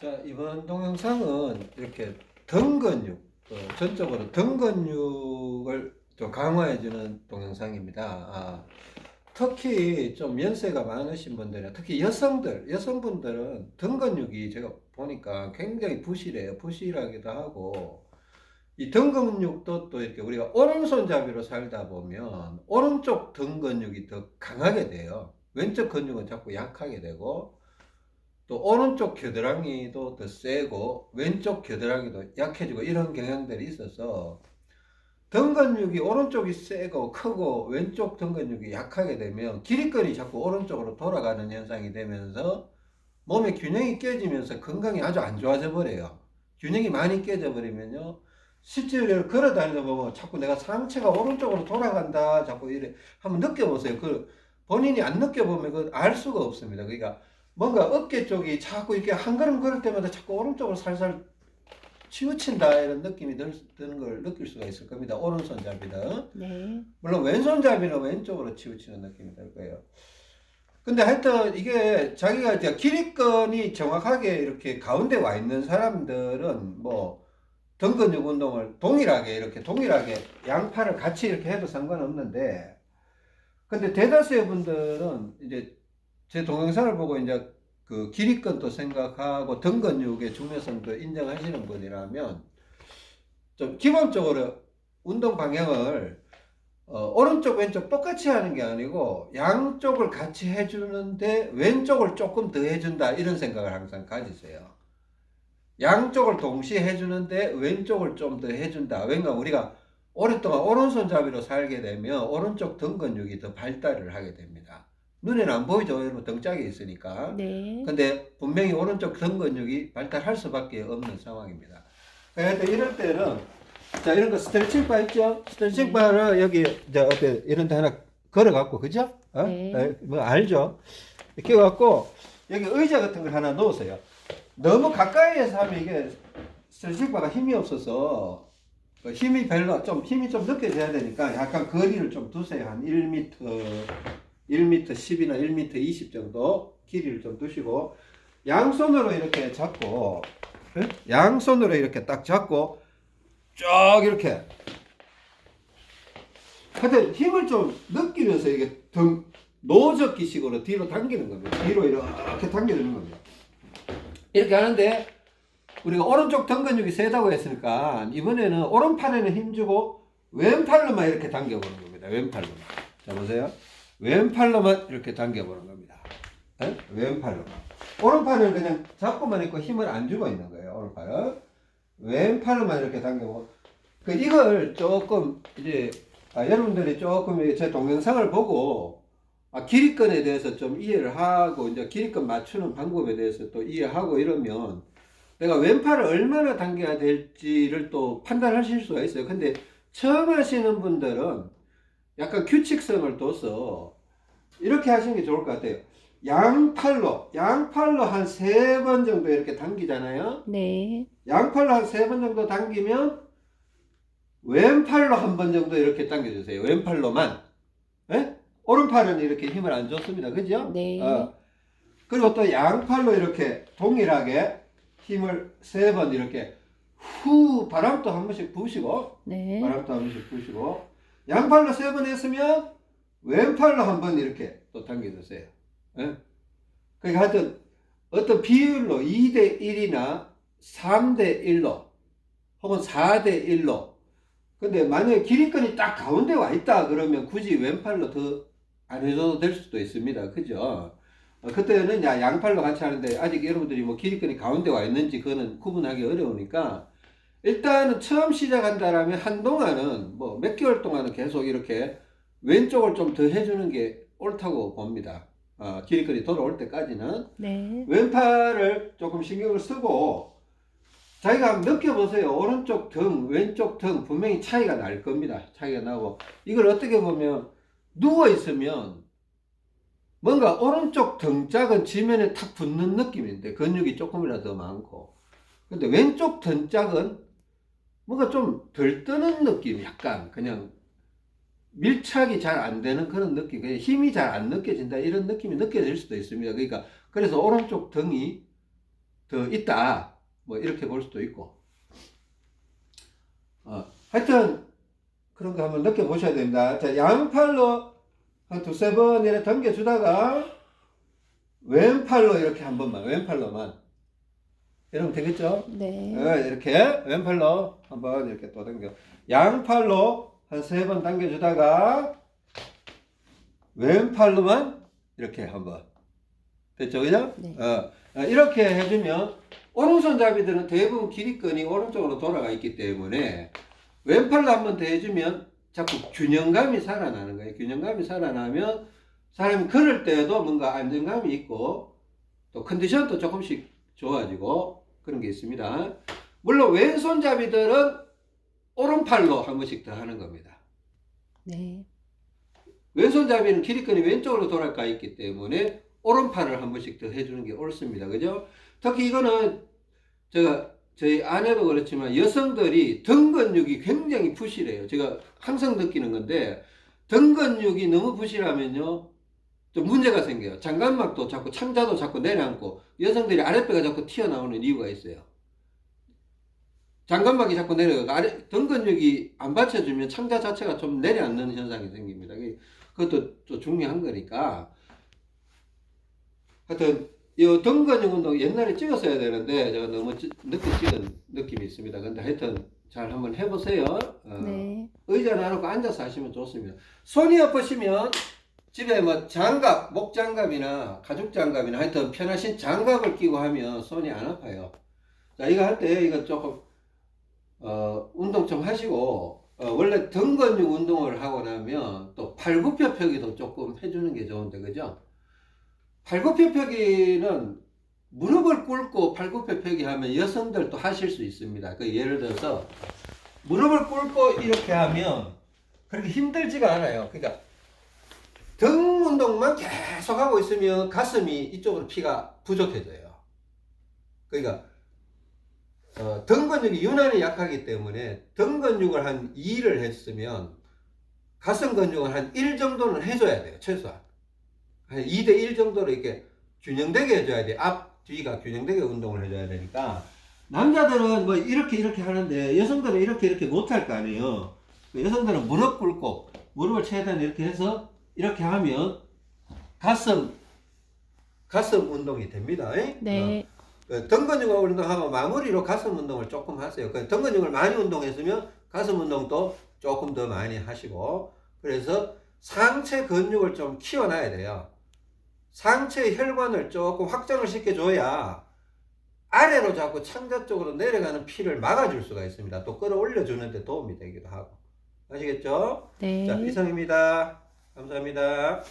자, 이번 동영상은 이렇게 등 근육, 어, 전적으로 등 근육을 좀 강화해주는 동영상입니다. 아, 특히 좀 연세가 많으신 분들은, 특히 여성들, 여성분들은 등 근육이 제가 보니까 굉장히 부실해요. 부실하기도 하고, 이 등 근육도 또 이렇게 우리가 오른손잡이로 살다 보면 오른쪽 등 근육이 더 강하게 돼요. 왼쪽 근육은 자꾸 약하게 되고, 또 오른쪽 겨드랑이도 더 세고 왼쪽 겨드랑이도 약해지고 이런 경향들이 있어서 등 근육이 오른쪽이 세고 크고 왼쪽 등 근육이 약하게 되면 기립근이 자꾸 오른쪽으로 돌아가는 현상이 되면서 몸의 균형이 깨지면서 건강이 아주 안 좋아져 버려요. 균형이 많이 깨져 버리면요. 실제로 걸어 다니다 보면 자꾸 내가 상체가 오른쪽으로 돌아간다 자꾸 이래 한번 느껴보세요. 그 본인이 안 느껴보면 그알 수가 없습니다. 그러니까 뭔가 어깨 쪽이 자꾸 이렇게 한 걸음 걸을 때마다 자꾸 오른쪽으로 살살 치우친다 이런 느낌이 들, 드는 걸 느낄 수가 있을 겁니다. 오른손잡이는. 네. 물론 왼손잡이는 왼쪽으로 치우치는 느낌이 들 거예요. 근데 하여튼 이게 자기가 이제 기립근이 정확하게 이렇게 가운데 와 있는 사람들은 뭐 등근육 운동을 동일하게 이렇게 동일하게 양팔을 같이 이렇게 해도 상관없는데 근데 대다수의 분들은 이제 제 동영상을 보고 이제 그 기립근도 생각하고 등 근육의 중요성도 인정하시는 분이라면 좀 기본적으로 운동 방향을 어, 오른쪽 왼쪽 똑같이 하는 게 아니고 양쪽을 같이 해주는데 왼쪽을 조금 더 해준다 이런 생각을 항상 가지세요. 양쪽을 동시에 해주는데 왼쪽을 좀 더 해준다. 왜냐면 우리가 오랫동안 오른손잡이로 살게 되면 오른쪽 등 근육이 더 발달을 하게 됩니다. 눈에는 안 보이죠. 여러분 등짝이 있으니까. 네. 근데 분명히 오른쪽 등 근육이 발달할 수밖에 없는 상황입니다. 그러니까 이럴 때는 자 이런 거 스트레칭 바 있죠? 스트레칭 네. 바를 여기 저 앞에 이런 데 하나 걸어 갖고 그죠? 어? 네. 에, 뭐 알죠? 이렇게 갖고 여기 의자 같은 걸 하나 놓으세요. 너무 가까이에서 하면 이게 스트레칭 바가 힘이 없어서 그 힘이 별로 좀 힘이 좀 느껴져야 되니까 약간 거리를 좀 두세요. 한 1m 1m 10이나 1m 20 정도 길이를 좀 두시고 양손으로 이렇게 잡고 예? 양손으로 이렇게 딱 잡고 쭉 이렇게 하여튼 힘을 좀 느끼면서 이게 등 노젓기 식으로 뒤로 당기는 겁니다. 뒤로 이렇게 당겨주는 겁니다. 이렇게 하는데 우리가 오른쪽 등 근육이 세다고 했으니까 이번에는 오른팔에는 힘주고 왼팔로만 이렇게 당겨보는 겁니다. 왼팔로만. 자 보세요. 왼팔로만 이렇게 당겨보는 겁니다. 예? 왼팔로만. 오른팔은 그냥 잡고만 있고 힘을 안 주고 있는 거예요. 오른팔은. 왼팔로만 이렇게 당겨보고. 그 이걸 조금 이제 아, 여러분들이 조금 제 동영상을 보고 아, 기립근에 대해서 좀 이해를 하고 이제 기립근 맞추는 방법에 대해서 또 이해하고 이러면 내가 왼팔을 얼마나 당겨야 될지를 또 판단하실 수가 있어요. 근데 처음 하시는 분들은 약간 규칙성을 둬서 이렇게 하시는 게 좋을 것 같아요. 양팔로, 양팔로 한 세 번 정도 이렇게 당기잖아요. 네. 양팔로 한 세 번 정도 당기면 왼팔로 한 번 정도 이렇게 당겨주세요. 왼팔로만. 예? 오른팔은 이렇게 힘을 안 줬습니다. 그죠? 네. 어. 그리고 또 양팔로 이렇게 동일하게 힘을 세 번 이렇게 후 바람도 한 번씩 부시고 네. 바람도 한 번씩 부시고 양팔로 세 번 했으면 왼팔로 한 번 이렇게 또 당겨주세요. 예? 그러니까 하여튼 어떤 비율로 2대 1이나 3대 1로 혹은 4대 1로 근데 만약에 기립근이 딱 가운데 와 있다 그러면 굳이 왼팔로 더 안 해줘도 될 수도 있습니다. 그죠? 어, 그때는 야, 양팔로 같이 하는데 아직 여러분들이 뭐 기립근이 가운데 와 있는지 그거는 구분하기 어려우니까 일단은 처음 시작한다라면 한동안은 뭐 몇 개월 동안은 계속 이렇게 왼쪽을 좀 더 해주는 게 옳다고 봅니다. 어, 기립근이 돌아올 때까지는 네. 왼팔을 조금 신경을 쓰고 자기가 한번 느껴보세요. 오른쪽 등, 왼쪽 등 분명히 차이가 날 겁니다. 차이가 나고 이걸 어떻게 보면 누워 있으면 뭔가 오른쪽 등짝은 지면에 탁 붙는 느낌인데 근육이 조금이라도 더 많고 근데 왼쪽 등짝은 뭔가 좀덜 뜨는 느낌 약간 그냥 밀착이 잘 안 되는 그런 느낌 그냥 힘이 잘 안 느껴진다 이런 느낌이 느껴질 수도 있습니다 그러니까 그래서 오른쪽 등이 더 있다. 뭐 이렇게 볼 수도 있고. 어, 하여튼 그런 거 한번 느껴보셔야 됩니다. 자, 양팔로 한 두세 번 이렇게 당겨주다가 왼팔로 이렇게 한 번만, 왼팔로만. 이러면 되겠죠? 네. 네, 이렇게 왼팔로 한번 이렇게 또 당겨. 양팔로 한 세 번 당겨주다가 왼팔로만 이렇게 한번. 됐죠, 그죠? 네. 어, 어, 이렇게 해주면 오른손잡이들은 대부분 길이끈이 오른쪽으로 돌아가 있기 때문에 왼팔로 한번 더 해주면 자꾸 균형감이 살아나는 거예요. 균형감이 살아나면 사람이 걸을 때도 뭔가 안정감이 있고 또 컨디션도 조금씩 좋아지고 그런 게 있습니다. 물론 왼손잡이들은 오른팔로 한 번씩 더 하는 겁니다. 네. 왼손잡이는 길이끈이 왼쪽으로 돌아가 있기 때문에 오른팔을 한 번씩 더 해주는 게 옳습니다. 그죠? 특히 이거는 제가 저희 아내도 그렇지만 여성들이 등 근육이 굉장히 부실해요. 제가 항상 느끼는 건데 등 근육이 너무 부실하면요. 좀 문제가 생겨요. 장관막도 자꾸 창자도 자꾸 내려앉고 여성들이 아랫배가 자꾸 튀어나오는 이유가 있어요. 장관막이 자꾸 내려가고 아래 등 근육이 안 받쳐주면 창자 자체가 좀 내려앉는 현상이 생깁니다. 그것도 또 중요한 거니까 하여튼 이 등 근육 운동 옛날에 찍었어야 되는데 제가 너무 찌- 늦게 찍은 느낌이 있습니다. 근데 하여튼 잘 한번 해보세요. 어, 네. 의자는 안 하고 앉아서 하시면 좋습니다. 손이 아프시면 집에 뭐 장갑, 목 장갑이나 가죽 장갑이나 하여튼 편하신 장갑을 끼고 하면 손이 안 아파요. 자, 이거 할 때 이거 조금 어, 운동 좀 하시고 어, 원래 등 근육 운동을 하고 나면 또 팔굽혀 펴기도 조금 해주는 게 좋은데 그죠? 팔굽혀 펴기는 무릎을 꿇고 팔굽혀 펴기 하면 여성들도 하실 수 있습니다. 그 예를 들어서 무릎을 꿇고 이렇게 하면 그렇게 힘들지가 않아요. 그러니까 등 운동만 계속 하고 있으면 가슴이 이쪽으로 피가 부족해져요. 그러니까 어, 등 근육이 유난히 약하기 때문에 등 근육을 한 2를 했으면 가슴 근육을 한 1 정도는 해줘야 돼요. 최소한. 한 2 대 1 정도로 이렇게 균형되게 해줘야 돼. 앞, 뒤가 균형되게 운동을 해줘야 되니까. 남자들은 뭐 이렇게 이렇게 하는데 여성들은 이렇게 이렇게 못할 거 아니에요. 그 여성들은 무릎 꿇고 무릎을 최대한 이렇게 해서 이렇게 하면 가슴 가슴 운동이 됩니다. 에? 네. 어, 등 근육 운동하고 마무리로 가슴 운동을 조금 하세요. 그 등 근육을 많이 운동했으면 가슴 운동도 조금 더 많이 하시고 그래서 상체 근육을 좀 키워놔야 돼요. 상체 혈관을 조금 확장을 시켜줘야 아래로 자꾸 창자 쪽으로 내려가는 피를 막아줄 수가 있습니다. 또 끌어올려 주는데 도움이 되기도 하고. 아시겠죠? 네. 자, 이상입니다. 감사합니다.